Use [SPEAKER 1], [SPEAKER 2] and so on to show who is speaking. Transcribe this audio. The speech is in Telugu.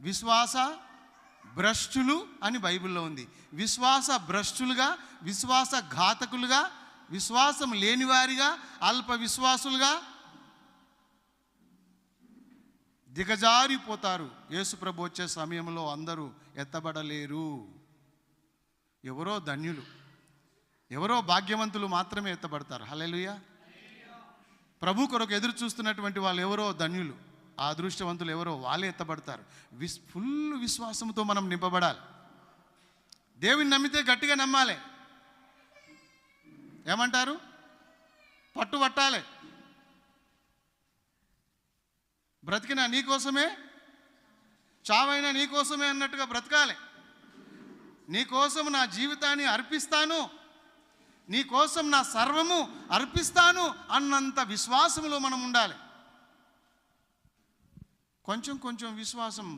[SPEAKER 1] విశ్వాస భ్రష్టులు అని బైబిల్లో ఉంది. విశ్వాస భ్రష్టులుగా విశ్వాస ఘాతకులుగా విశ్వాసం లేనివారిగా అల్ప విశ్వాసులుగా దిగజారిపోతారు. యేసుప్రభు వచ్చే సమయంలో అందరూ ఎత్తబడలేరు. ఎవరో ధన్యులు ఎవరో భాగ్యవంతులు మాత్రమే ఎత్తబడతారు. హలెలుయ ప్రభు కొరకు ఎదురు చూస్తున్నటువంటి వాళ్ళు ఎవరో ధన్యులు. ఆ అదృష్టవంతులు ఎవరో వాళ్ళే ఎత్తబడతారు. విస్ ఫుల్ విశ్వాసంతో మనం నింపబడాలి. దేవుని నమ్మితే గట్టిగా నమ్మాలి. ఏమంటారు? పట్టు పట్టాలి. బ్రతికినా నీకోసమే చావైనా నీకోసమే అన్నట్టుగా బ్రతకాలి. నీకోసం నా జీవితాన్ని అర్పిస్తాను. నీకోసం నా సర్వము అర్పిస్తాను అన్నంత విశ్వాసములో మనం ఉండాలి. కొంచెం కొంచెం విశ్వాసం